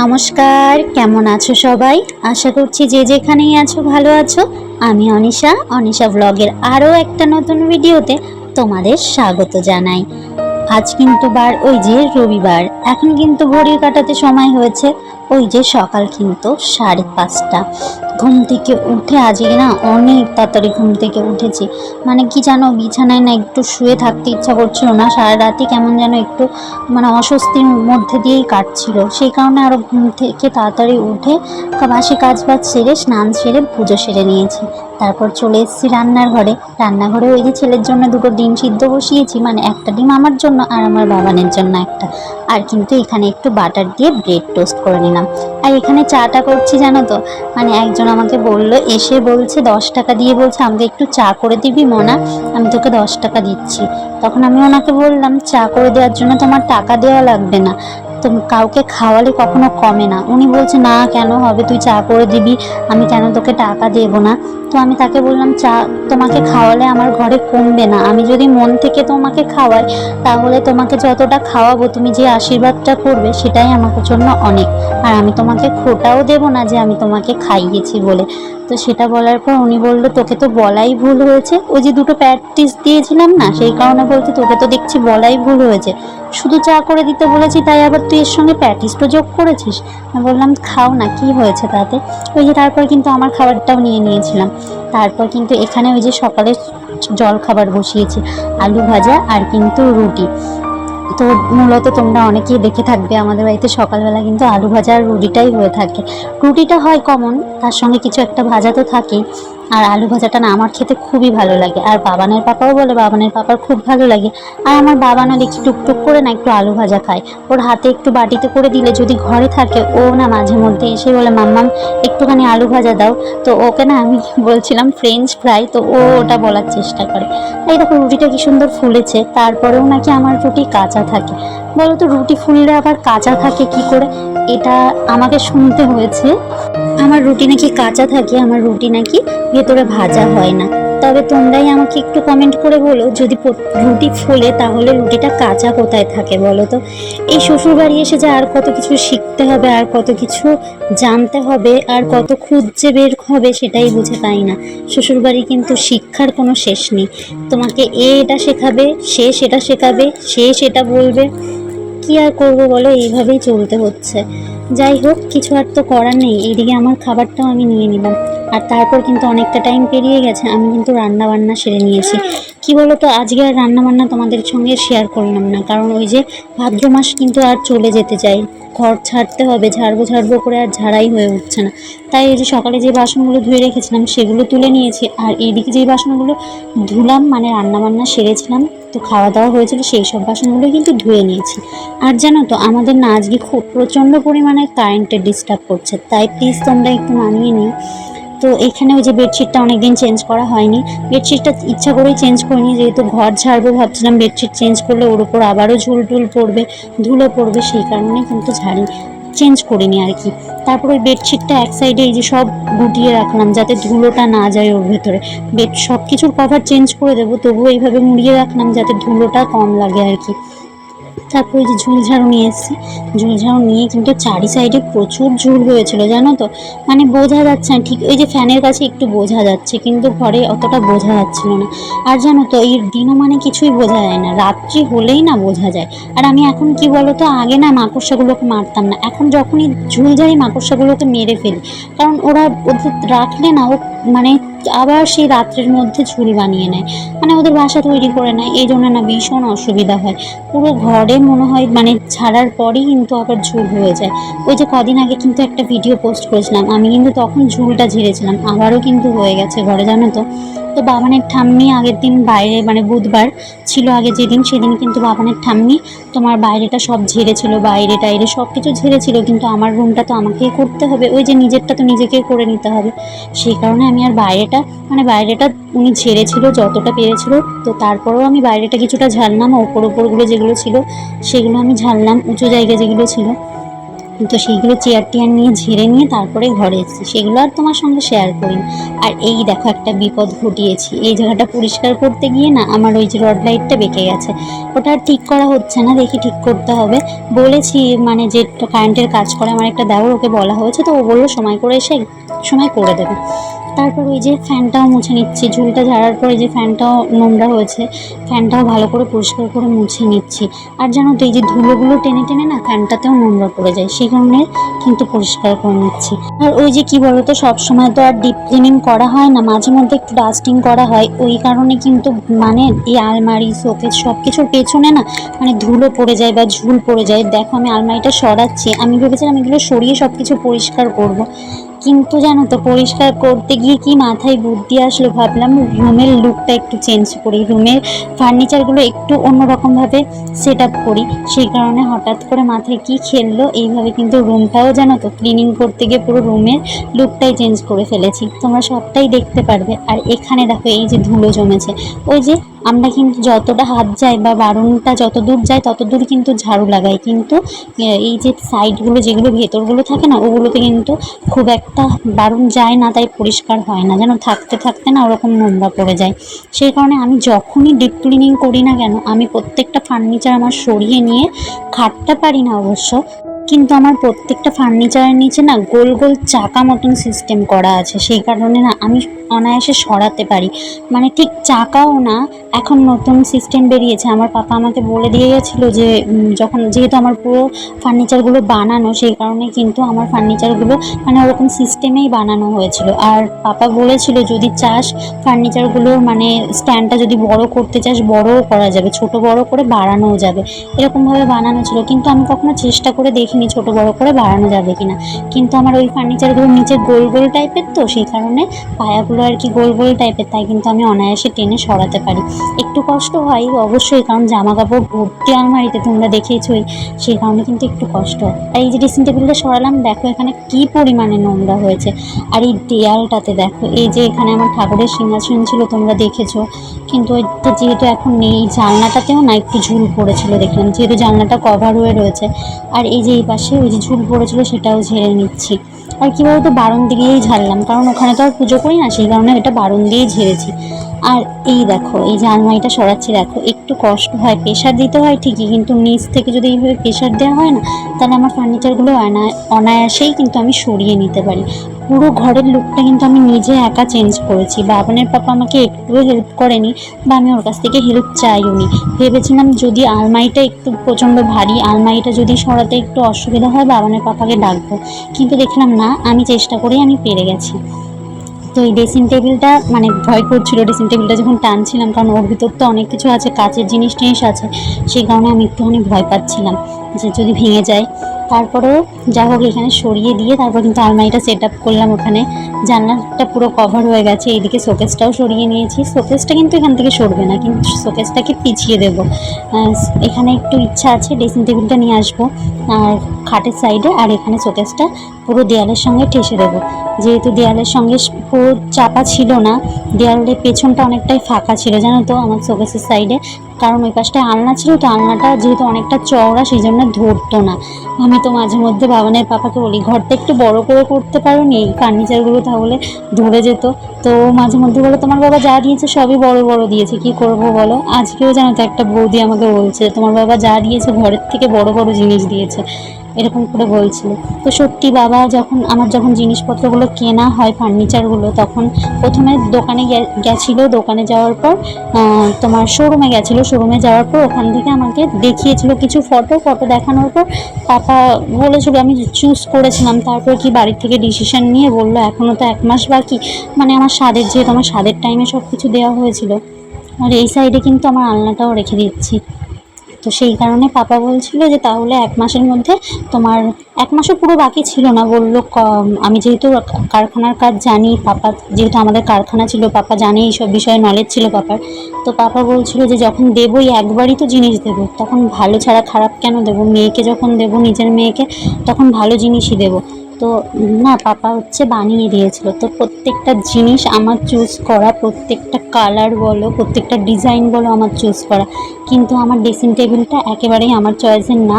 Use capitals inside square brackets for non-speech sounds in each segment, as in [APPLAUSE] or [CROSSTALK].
নমস্কার, কেমন আছো সবাই? আশা করছি যে যেখানেই আছো ভালো আছো। আমি অনিশা অনিশা ব্লগের আরও একটা নতুন ভিডিওতে তোমাদের স্বাগত জানাই। আজ কিন্তু বার ওই যে রবিবার, এখন কিন্তু ঘড়ির কাটাতে সময় হয়েছে, ওই যে সকাল কিন্তু সাড়ে পাঁচটা। ঘুম থেকে উঠে আজকে না অনেক তাড়াতাড়ি ঘুম থেকে উঠেছি। মানে কি জানো, বিছানায় না একটু শুয়ে থাকতে ইচ্ছা করছিল না সারা রাতই কেমন যেন একটু মানে অস্বস্তির মধ্যে দিয়েই কাটছিল। সেই কারণে আরও ঘুম থেকে তাড়াতাড়ি উঠে বাসি কাজ বাজ সেরে, স্নান সেরে, পুজো সেরে নিয়েছি। তারপর চলে এসেছি রান্নার ঘরে রান্নাঘরে ওই যে ছেলের জন্য দুটো ডিম সিদ্ধ বসিয়েছি মানে একটা ডিম আমার জন্য আর আমার বাবানের জন্য একটা। আর কিন্তু এখানে একটু বাটার দিয়ে ব্রেড টোস্ট করে নিলাম। আর এখানে চাটা করছি জানো তো মানে একজন আমাকে বলল, এসে বলছে, দশ টাকা দিয়ে বলছে, আমাকে একটু চা করে দিবি মনা, আমি তোকে দশ টাকা দিচ্ছি। তখন আমি ওনাকে বললাম, চা করে দেওয়ার জন্য তোমার টাকা দেওয়া লাগবে না। তো কাউকে খাওয়ালে কখনো কমে না। উনি বলছে, না, কেন হবে? তুই চা করে দিবি, আমি কেন তোকে টাকা দেবো না? তো আমি তাকে বললাম, চা, তোমাকে খাওয়ালে আমার ঘরে কমবে না। আমি যদি মন থেকে তোমাকে খাওয়াই, তাহলে তোমাকে যতটা খাওয়াবো, তুমি যে আশীর্বাদটা করবে, সেটাই আমার জন্য অনেক। আর আমি তোমাকে খোটাও দেবো না যে আমি তোমাকে খাইয়েছি বলে। তো সেটা বলার পর উনি বলল, তোকে তো বলাই ভুল হয়েছে। ওই যে দুটো প্র্যাকটিস দিয়েছিলাম না, সেই কারণে বলছে তোকে তো দেখছি বলাই ভুল হয়েছে। শুধু চা করে দিতে বলেছি, তাই আবার তুই এর সঙ্গে প্যাটিসটা যোগ করেছিস? আমি বললাম, খাও না, কি হয়েছে তাতে? ওই যে তারপর কিন্তু আমার খাবারটাও নিয়ে নিয়েছিলাম। তারপর কিন্তু এখানে ওই যে সকালে জল খাবার বসিয়েছি, আলু ভাজা আর কিন্তু রুটি। তো মূলত তোমরা অনেকেই দেখে থাকবে আমাদের বাড়িতে সকালবেলা কিন্তু আলু ভাজা আর রুটিটাই হয়ে থাকে। রুটিটা হয় কমন তার সঙ্গে কিছু একটা ভাজা তো থাকেই। আর আলু ভাজাটা না আমার খেতে খুবই ভালো লাগে। আর বাবানের পাপাও বলে বাবানের পাপার খুব ভালো লাগে। আর আমার বাবানও দেখি টুকটুক করে না একটু আলু ভাজা খায়। ওর হাতে একটু বাটিতে করে দিলে যদি ঘরে থাকে, ও না মাঝে মধ্যে এসে বলে, মাম্মাম, একটুখানি আলু ভাজা দাও। তো ওকে না আমি [LAUGHS] বলছিলাম ফ্রেঞ্চ ফ্রাই তো ও ওটা বলার চেষ্টা করে। এই দেখো রুটিটা কি সুন্দর ফুলেছে। তারপরেও নাকি আমার রুটি কাঁচা থাকে। বলো তো রুটি ফুললে আবার কাঁচা থাকে কি করে? এটা আমাকে শুনতে হয়েছে। আমার রুটি নাকি কাঁচা থাকে, আমার রুটি নাকি ভেতরে ভাজা হয় না। তবে তোমরাই আমাকে একটু কমেন্ট করে বলো, যদি রুটি ফোলে তাহলে রুটিটা কাঁচা কোথায় থাকে বলো তো? এই শ্বশুর বাড়ি এসে যে আর কত কিছু শিখতে হবে, আর কত কিছু জানতে হবে, আর কত খুঁজছে বের হবে সেটাই বুঝে পাই না। শ্বশুর বাড়ি কিন্তু শিক্ষার কোনো শেষ নেই। তোমাকে এ এটা শেখাবে, সে সেটা শেখাবে, সে সেটা বলবে। কি আর করব বলো? এইভাবেই চলতে হচ্ছে। যাই হোক, কিছু আর তো করার নেই। এইদিকে আমার খাবারটাও আমি নিয়ে নিলাম। আর তারপর কিন্তু অনেকটা টাইম পেরিয়ে গেছে, আমি কিন্তু রান্না বান্না সেরে নিয়েছি। কি বলো তো আজকে আর রান্না বান্না তোমাদের সঙ্গে শেয়ার করলাম না। কারণ ওই যে ভাদ্র মাস কিন্তু আর চলে যেতে চাই। ঘর ছাড়তে হবে, ঝাড়বো ঝাড়বো করে আর ঝাড়াই হয়ে উঠছে না। তাই এই যে সকালে যে বাসনগুলো ধুয়ে রেখেছিলাম, সেগুলো তুলে নিয়েছি। আর এইদিকে যে বাসনগুলো ধুলাম মানে রান্না বান্না সেরেছিলাম তো খাওয়া দাওয়া হয়েছিল, সেই সব বাসনগুলো কিন্তু ধুয়ে নিয়েছি। আর জানো তো, আমাদের না আজকে খুব প্রচণ্ড পরিমাণে কারেন্টের ডিস্টার্ব করছে। তাই প্লিজ তোমরা একটু মানিয়ে নিও। তো এখানে ওই যে বেডশিটটা অনেকদিন চেঞ্জ করা হয়নি। বেডশিটটা ইচ্ছা করেই চেঞ্জ করিনি, যেহেতু ঘর ঝাড়বো ভাবছিলাম বেডশিট চেঞ্জ করলে ওর উপর আবারও ঝুল টুল পড়বে, ধুলো পড়বে, সেই কারণে কিন্তু ঝাড়ি চেঞ্জ করে নিই আর কি। তারপর ওই বেডশিটটা এক সাইডে এই যে সব গুটিয়ে রাখলাম যাতে ধুলোটা না যায় ওর ভেতরে। বেড সব কিছুর কভার চেঞ্জ করে দেবো, তবুও এইভাবে মুড়িয়ে রাখলাম যাতে ধুলোটা কম লাগে আর কি। তারপর ওই যে ঝুল ঝাড়ু নিয়ে এসেছি। ঝুল ঝাড়ু নিয়ে কিন্তু চারি সাইডে প্রচুর ঝুল হয়েছিল, জানো তো? মানে বোঝা যাচ্ছে না, ঠিক ওই যে ফ্যানের কাছে একটু বোঝা যাচ্ছে, কিন্তু ঘরে অতটা বোঝা যাচ্ছিল না। আর জানো তো এই দিনও মানে কিছুই বোঝা যায় না, রাত্রি হলেই না বোঝা যায়। আর আমি এখন কি বলো তো আগে না মাকড়সাগুলোকে মারতাম না, এখন যখনই ঝুল ঝাড়ি মাকড়সাগুলোকে মেরে ফেলি। কারণ ওরা ওদের রাখলে না ও মানে আবার সেই রাত্রের মধ্যে ঝুল বানিয়ে নেয়। মানে ওদের বাসা তৈরি করে নেয়। এই জন্য না ভীষণ অসুবিধা হয়। পুরো ঘরে মনে হয় মানে ছাড়ার পরেই কিন্তু আবার ঝুল হয়ে যায়। ওই যে কদিন আগে কিন্তু একটা ভিডিও পোস্ট করেছিলাম। আমি কিন্তু তখন ঝুলটা ঝেড়েছিলাম। আবারও কিন্তু হয়ে গেছে ঘরে, জানো তো? তো বাবানের ঠাম্মি আগের দিন বাইরে মানে বুধবার ছিল আগে যেদিন, সেদিন কিন্তু বাবানের ঠাম্মি তোমার বাইরেটা সব ঝেড়েছিল, বাইরে টাইরে সব কিছু ঝেড়েছিল, কিন্তু আমার রুমটা তো আমাকেই করতে হবে, ওই যে নিজেরটা তো নিজেকেই করে নিতে হবে। সেই কারণে আমি আর বাইরেটা মানে বাইরেটা উনি ঝেড়েছিল, যতটা পেরেছিল, তো তারপরেও আমি বাইরেটা কিছুটা ঝাড়লাম, ওপর ওপরগুলো যেগুলো ছিল, সেগুলো আমি ঝাড়লাম, উঁচু জায়গা যেগুলো ছিল। তো সেইগুলো চেয়ার টেয়ার নিয়ে ঝেড়ে নিয়ে তারপরে ঘরে এসেছি। সেগুলো আর তোমার সঙ্গে শেয়ার করি। আর এই দেখো একটা বিপদ ঘটিয়েছি। এই জায়গাটা পরিষ্কার করতে গিয়ে না আমার ওই যে রড লাইটটা বেঁকে গেছে। ওটা আর ঠিক করা হচ্ছে না, দেখি ঠিক করতে হবে। বলেছি মানে যে কারেন্টের কাজ করে, আমার একটা দেওয়ার ওকে বলা হয়েছে, তো ও বলল, সময় করে এসে, সময় করে দেবে। তারপর ওই যে ফ্যানটাও মুছে নিচ্ছি। ঝুলটা ঝাড়ার পরে যে ফ্যানটাও নোংরা হয়েছে, ফ্যানটাও ভালো করে পরিষ্কার করে মুছে নিচ্ছি। আর জানো তো এই যে ধুলোগুলো টেনে টেনে না ফ্যানটাতেও নোংরা পড়ে যায়, সেই কারণে কিন্তু পরিষ্কার করে নিচ্ছি। আর ওই যে কি বলতো সব সময় তো আর ডিপ ক্লিনিং করা হয় না, মাঝে মধ্যে একটু ডাস্টিং করা হয়। ওই কারণে কিন্তু মানে এই আলমারি শোকেস সব কিছুর পেছনে না মানে ধুলো পড়ে যায় বা ঝুল পড়ে যায়। দেখো আমি আলমারিটা সরাচ্ছি, আমি ভেবেছিলাম এগুলো সরিয়ে সব কিছু পরিষ্কার করব। কিন্তু জানো তো, পরিষ্কার করতে গিয়ে কি মাথায় বুদ্ধি আসলো ভাবলাম, রুমের লুকটা একটু চেঞ্জ করি। রুমের ফার্নিচারগুলো একটু অন্যরকমভাবে সেট আপ করি। সেই কারণে হঠাৎ করে মাথায় কি খেললো, এইভাবে কিন্তু রুমটাও জানো তো ক্লিনিং করতে গিয়ে পুরো রুমের লুকটাই চেঞ্জ করে ফেলেছি। তোমরা সবটাই দেখতে পারবে। আর এখানে দেখো, এই যে ধুলো জমেছে। ওই যে আমরা কিন্তু যতটা হাত যায় বা বারুনটা যত দূর যায়, তত দূর কিন্তু ঝাড়ু লাগাই। কিন্তু এই যে সাইডগুলো যেগুলো ভেতরগুলো থাকে না, ওগুলোতে কিন্তু খুব একটা বারুন যায় না, তাই পরিষ্কার হয় না। যেন থাকতে থাকতে না ওরকম নোংরা পড়ে যায়। সেই কারণে আমি যখনই ডিপ ক্লিনিং করি না কেন, আমি প্রত্যেকটা ফার্নিচার আমার সরিয়ে নিয়ে খাটটা পারি না অবশ্য। কিন্তু আমার প্রত্যেকটা ফার্নিচারের নিচে না গোল গোল চাকা মতন সিস্টেম করা আছে। সেই কারণে না আমি অনায়াসে সরাতে পারি। মানে ঠিক চাকাও না, এখন নতুন সিস্টেম বেরিয়েছে। আমার পাপা আমাকে বলে দিয়ে গেছিল যে যখন যেহেতু আমার পুরো ফার্নিচারগুলো বানানো, সেই কারণে কিন্তু আমার ফার্নিচারগুলো মানে ওরকম সিস্টেমেই বানানো হয়েছিল। আর পাপা বলেছিল, যদি চাস ফার্নিচারগুলোর মানে স্ট্যান্ডটা যদি বড় করতে চাস, বড়ও করা যাবে। ছোট বড় করে বাড়ানোও যাবে। এরকমভাবে বানানো ছিল। কিন্তু আমি কখনো চেষ্টা করে দেখিনি ছোট বড় করে বাড়ানো যাবে কিনা। কিন্তু আমার ওই ফার্নিচারগুলোর নিচে গোল গোল টাইপের তো, সেই কারণে পায়াগুলো আর কি গোল গোল টাইপের তাই কিন্তু আমি অনায়াসে টেনে সরাতে পারি। একটু কষ্ট হয় অবশ্যই, কারণ জামা কাপড় ভর্তি আলমারিতে তোমরা দেখেইছই সেই কারণে কিন্তু একটু কষ্ট। হয় আর এই যে ড্রেসিং টেবিলটা সরালাম, দেখো এখানে কি পরিমাণে নোংরা হয়েছে। আর এই দেয়ালটাতে দেখো, এই যে এখানে আমার ঠাকুরের সিংহাসন ছিল, তোমরা দেখেছ। কিন্তু ওইটা যেহেতু এখন নেই, জানলাটাতেও না একটু ঝুল পড়েছিল দেখলাম, যেহেতু জানলাটা কভার হয়ে রয়েছে। আর এই যে এই পাশে ওই যে ঝুল পড়েছিল সেটাও ঝেড়ে নিচ্ছি। আর কী বলতো, বারণ দিয়েই ঝাড়লাম, কারণ ওখানে তো আর পুজো করি না, সেই কারণে এটা বারণ দিয়েই ঝেড়েছি। আর এই দেখো, এই যে আলমারিটা সরাচ্ছি, দেখো, একটু কষ্ট হয়, প্রেশার দিতে হয় ঠিকই, কিন্তু নিচ থেকে যদি এইভাবে প্রেশার দেওয়া হয় না, তাহলে আমার ফার্নিচারগুলো অনা- অনায়াসেই কিন্তু আমি সরিয়ে নিতে পারি। পুরো ঘরের লুকটা কিন্তু আমি নিজে একা চেঞ্জ করেছি। বাবানের পাপা আমাকে একটুও হেল্প করেনি, বা আমি ওর কাছ থেকে হেল্প চাইও নি ভেবেছিলাম যদি আলমারিটা একটু প্রচণ্ড ভারী, আলমারিটা যদি সরাতে একটু অসুবিধা হয়, বাবানের পাপাকে ডাকবো। কিন্তু দেখলাম না, আমি চেষ্টা করেই আমি পেরে গেছি। তো এই ড্রেসিং টেবিলটা মানে ভয় করছিল ড্রেসিং টেবিলটা যখন টানছিলাম, কারণ ওর ভিতর তো অনেক কিছু আছে, কাচের জিনিস টিনিস আছে, সেই কারণে আমি একটুখানি ভয় পাচ্ছিলাম যে যদি ভেঙে যায় তারপরেও যা হোক, এখানে সরিয়ে দিয়ে তারপর কিন্তু আলমারিটা সেট আপ করলাম ওখানে। জানলাটা পুরো কভার হয়ে গেছে, এইদিকে শোকেসটাও সরিয়ে নিয়েছি। শোকেসটা কিন্তু এখান থেকে সরবে না, কিন্তু শোকেসটাকে পিছিয়ে দেবো। এখানে একটু ইচ্ছা আছে ড্রেসিং টেবিলটা নিয়ে আসব, আর খাটের সাইডে আর এখানে শোকেসটা পুরো দেয়ালের সঙ্গে ঠেসে দেবো। যেহেতু দেয়ালের সঙ্গে পুরো চাপা ছিল না, দেয়ালের পেছনটা অনেকটাই ফাঁকা ছিল, জানো তো, আমার শোকেসের সাইডে কারণ ওই পাশটায় আলনা ছিল, তো আলনাটা যেহেতু অনেকটা চওড়া সেই জন্য ধরতো না। আমি তো মাঝে মধ্যে বাবানের পাপাকে বলি, ঘরটা একটু বড় করে করতে পারো নি ফার্নিচারগুলো তাহলে ধরে যেত। তো মাঝে মধ্যে বলে, তোমার বাবা যা দিয়েছে সবই বড় বড় দিয়েছে, কি করব বলো? আজকেও জানো তো একটা বৌদি আমাকে বলছে, তোমার বাবা যা দিয়েছে ঘরের থেকে বড় বড় জিনিস দিয়েছে। এরকম করে বলছিল তো সত্যি বাবা, যখন আমার যখন জিনিসপত্রগুলো কেনা হয় ফার্নিচারগুলো, তখন প্রথমে দোকানে গেছিল। দোকানে যাওয়ার পর তোমার শোরুমে গেছিল। শোরুমে যাওয়ার পর ওখান থেকে আমাকে দেখিয়েছিল কিছু ফটো ফটো দেখানোর পর পাপা বলেছিল, আমি চুজ করেছিলাম। তারপর কি বাড়ির থেকে ডিসিশন নিয়ে বলল এখনও তো এক মাস বাকি। মানে আমার স্বাদের, যেহেতু আমার স্বাদের টাইমে সব কিছু দেওয়া হয়েছিল। আর এই সাইডে কিন্তু আমার আলনাটাও রেখে দিচ্ছি। তো সেই কারণে পাপা বলছিল যে তাহলে এক মাসের মধ্যে তোমার, এক মাসও পুরো বাকি ছিল না। বলল আমি যেহেতু কারখানার কাজ জানি, পাপা যেহেতু আমাদের কারখানা ছিল, পাপা জানে এইসব বিষয়ে নলেজ ছিল পাপার। তো পাপা বলছিল যে যখন দেবোই একবারই তো জিনিস দেবো, তখন ভালো ছাড়া খারাপ কেন দেবো? মেয়েকে যখন দেবো, নিজের মেয়েকে, তখন ভালো জিনিসই দেবো। তো না, পাপা হচ্ছে বানিয়ে দিয়েছিল। তো প্রত্যেকটা জিনিস আমার চুজ করা, প্রত্যেকটা কালার বলো, প্রত্যেকটা ডিজাইন বলো আমার চুজ করা। কিন্তু আমার ড্রেসিং টেবিলটা একেবারেই আমার চয়েসের না।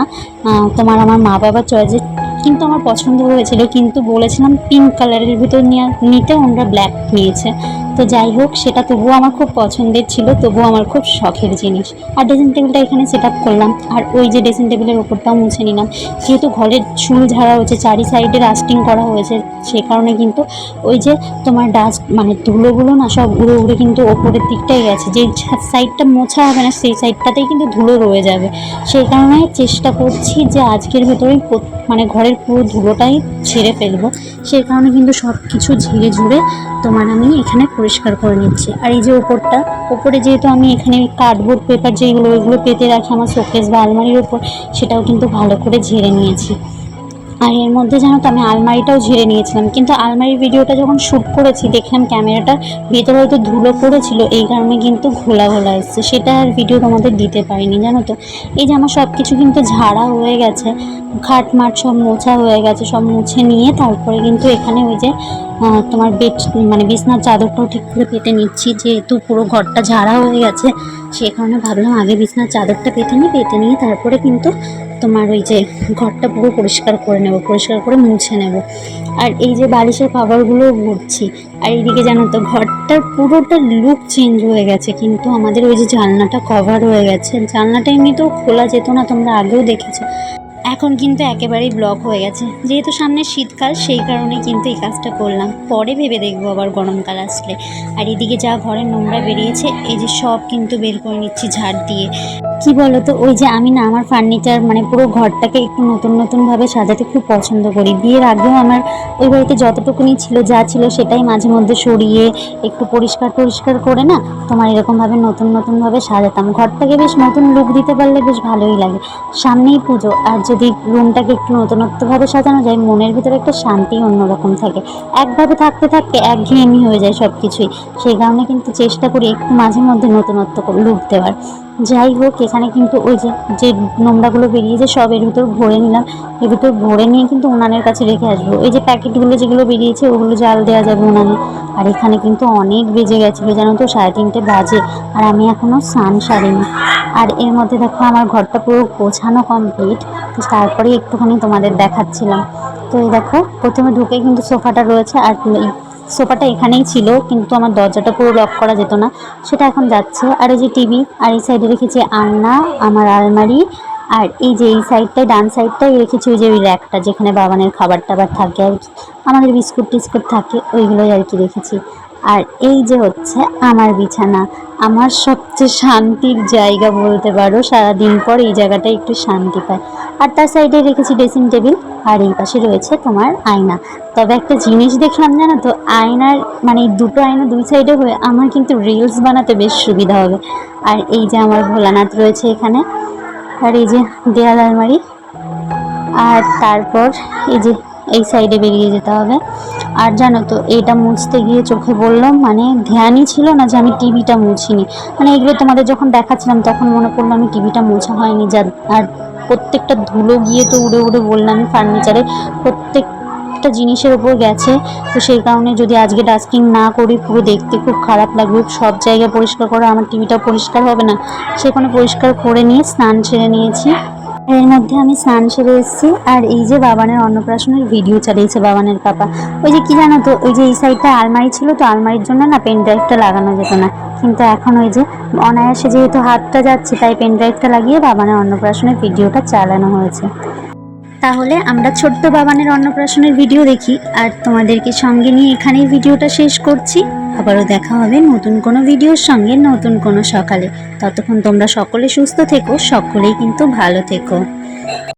তোমার আমার মা বাবার চয়েসের কিন্তু আমার পছন্দ হয়েছিল। কিন্তু বলেছিলাম পিঙ্ক কালারের ভিতর নিতে ওনারা ব্ল্যাক নিয়েছে। তো যাই হোক, সেটা তবুও আমার খুব পছন্দের ছিল, তবুও আমার খুব শখের জিনিস। আর ড্রেসিং টেবিলটা এখানে সেট আপ করলাম। আর ওই যে ড্রেসিং টেবিলের ওপরটাও মুছে নিলাম। যেহেতু ঘরের চুল ঝাড়া হয়েছে, চারি সাইডে রাস্টিং করা হয়েছে, সে কারণে কিন্তু ওই যে তোমার ডাস্ট মানে ধুলোগুলো না সব উড়ে উড়ে কিন্তু ওপরের দিকটাই গেছে যে সাইডটা মোছা হবে না, সেই সাইডটাতেই কিন্তু ধুলো রয়ে যাবে। সেই কারণে চেষ্টা করছি যে আজকের ভেতরেই মানে ঘরের পুরো ধুলোটাই ছেড়ে ফেলব। সেই কারণে কিন্তু সব কিছু ঝেড়ে ঝুড়ে তোমার আমি এখানে করে নিচ্ছি। আর এই যে ওপরটা ওপরে যেহেতু আমি এখানে কার্ডবোর্ড পেপার যেগুলো, ওইগুলো পেতে রাখি আমার শোকেস বা আলমারির ওপর সেটাও কিন্তু ভালো করে ঝেড়ে নিয়েছি। আর এর মধ্যে জানো তো আমি আলমারিটাও ঝেড়ে নিয়েছিলাম। কিন্তু আলমারির ভিডিওটা যখন শ্যুট করেছি, দেখলাম ক্যামেরাটার ভেতরে হয়তো ধুলো পড়েছিল, এই কারণে কিন্তু ঘোলা ঘোলা এসছে। সেটা আর ভিডিও তোমাদের দিতে পারিনি, জানো তো? এই যে আমার সব কিছু কিন্তু ঝাড়া হয়ে গেছে, খাট মাট সব মোছা হয়ে গেছে, সব মুছে নিয়ে তারপরে কিন্তু এখানে ওই যে তোমার বেড মানে বিছনার চাদরটাও ঠিক করে পেতে নিচ্ছি, যেহেতু পুরো ঘরটা ঝাড়া হয়ে গেছে, সে কারণে ভাবলাম আগে বিছনার চাদরটা পেতে নিই, পেতে নিয়ে তারপরে কিন্তু তোমার ওই যে ঘরটা পুরো পরিষ্কার করে নেব, পরিষ্কার করে মুছে নেব। আর এই যে বালিশের কভারগুলো ভরছি আর এইদিকে জানো তো ঘরটার পুরোটা লুক চেঞ্জ হয়ে গেছে, কিন্তু আমাদের ওই যে জানলাটা কভার হয়ে গেছে। জানলাটা এমনিতেও খোলা যেত না, তোমরা আগেও দেখেছ। এখন কিন্তু একেবারেই ব্লক হয়ে গেছে। যেহেতু সামনে শীতকাল, সেই কারণে কিন্তু এই কাজটা করলাম। পরে ভেবে দেখব আবার গরমকাল আসলে। আর এদিকে যা ঘরের নোংরা বেরিয়েছে, এই যে সব কিন্তু বের করে নিচ্ছি ঝাড় দিয়ে। কি বলতো, ওই যে আমি না আমার ফার্নিচার মানে পুরো ঘরটাকে একটু নতুন নতুনভাবে সাজাতে খুব পছন্দ করি। বিয়ের আগেও আমার ওই বাড়িতে যতটুকুনি ছিল যা ছিল সেটাই মাঝে মধ্যে সরিয়ে একটু পরিষ্কার পরিষ্কার করে না তোমার এরকমভাবে নতুন নতুনভাবে সাজাতাম। ঘরটাকে বেশ নতুন লুক দিতে পারলে বেশ ভালোই লাগে। সামনেই পুজো, আর যদি রুমটাকে একটু নতুনত্বভাবে সাজানো যায়, মনের ভিতরে একটা শান্তি অন্যরকম থাকে। একভাবে থাকতে থাকতে একঘেয়েমি হয়ে যায় সব কিছুই সেই কারণে কিন্তু চেষ্টা করি একটু মাঝে মধ্যে নতুনত্ব লুক দেওয়ার। যাই হোক এখানে কিন্তু ওই যে যে নোংরাগুলো বেরিয়েছে, সব এর ভিতর ভরে নিলাম। এর ভিতর ভরে নিয়ে কিন্তু উনানের কাছে রেখে আসব। এই যে প্যাকেটগুলো যেগুলো বেরিয়েছে, ওগুলো জাল দেওয়া যাবে উনানে। আর এখানে কিন্তু অনেক বেজে গেছিল, জানো তো, সাড়ে তিনটে বাজে। আর আমি এখনও স্নান সারিনি। আর এর মধ্যে দেখো, আমার ঘরটা পুরো গোছানো কমপ্লিট তো তারপরে একটুখানি তোমাদের দেখাচ্ছিলাম। তো এই দেখো, প্রথমে ঢুকে কিন্তু সোফাটা রয়েছে, আর সোফাটা এখানেই ছিল, কিন্তু আমার দরজাটা পুরো লক করা যেত না। সেটা এখন যাচ্ছে। আর এই যে টিভি, আর এই সাইডে রেখেছি আলনা, আমার আলমারি, আর এই যে এই সাইডটায় ডান সাইডটাই রেখেছি ওই যে ওই র্যাকটা যেখানে বাবানের খাবার টাবার থাকে আর কি। আমাদের বিস্কুট টিস্কুট থাকে, ওইগুলোই আর কি রেখেছি। আর এই যে হচ্ছে আমার বিছানা। আমার সবচেয়ে শান্তির জায়গা বলতে পারো, সারাদিন পর এই জায়গাটা একটু শান্তি পায়। আর তার সাইডে রেখেছি ড্রেসিং টেবিল, আর এই পাশে রয়েছে তোমার আয়না। তবে একটা জিনিস দেখলাম জানো তো, আয়নার মানে এই দুটো আয়না দুই সাইডে হয়ে আমার কিন্তু রিলস বানাতে বেশ সুবিধা হবে। আর এই যে আমার ভোলানাথ রয়েছে এখানে, আর এই যে দেয়াল আলমারি, আর তারপর এই যে এই সাইডে বেরিয়ে যেতে হবে। আর জানো তো এটা মুছতে গিয়ে চোখে বললাম মানে ধ্যানই ছিল না যে আমি টিভিটা মুছিনি। মানে এগুলো তোমাদের যখন দেখাচ্ছিলাম, তখন মনে পড়ল আমি টিভিটা মোছা হয়নি। যা আর প্রত্যেকটা ধুলো গিয়ে তো উড়ে উড়ে বললাম ফার্নিচারে প্রত্যেকটা জিনিসের ওপর গেছে। তো সেই কারণে যদি আজকে ডাস্টিং না করি, পুরো দেখতে খুব খারাপ লাগবে। সব জায়গা পরিষ্কার করা, আমার টিভিটা পরিষ্কার হবে না। সেখানে পরিষ্কার করে নিয়ে স্নান ছেড়ে নিয়েছি। এর মধ্যে আমি স্নান সেরে এসেছি। আর এই যে বাবানের অন্নপ্রাশনের ভিডিও চালিয়েছে বাবানের পাপা। ওই যে কি জানো তো, ওই যে এই সাইডটা আলমারি ছিল তো, আলমারির জন্য না পেন ড্রাইভটা লাগানো যেত না। কিন্তু এখন ওই যে অনায়াসে যেহেতু হাতটা যাচ্ছে, তাই পেন ড্রাইভটা লাগিয়ে বাবানের অন্নপ্রাশনের ভিডিওটা চালানো হয়েছে। তাহলে আমরা ছোট্ট বাবানের অন্নপ্রাশনের ভিডিও দেখি আর তোমাদেরকে সঙ্গে নিয়ে এখানেই ভিডিওটা শেষ করছি। আবারও দেখা হবে নতুন কোনো ভিডিওর সঙ্গে, নতুন কোনো সকালে। ততক্ষণ তোমরা সকলে সুস্থ থেকো, সকলেই কিন্তু ভালো থেকো।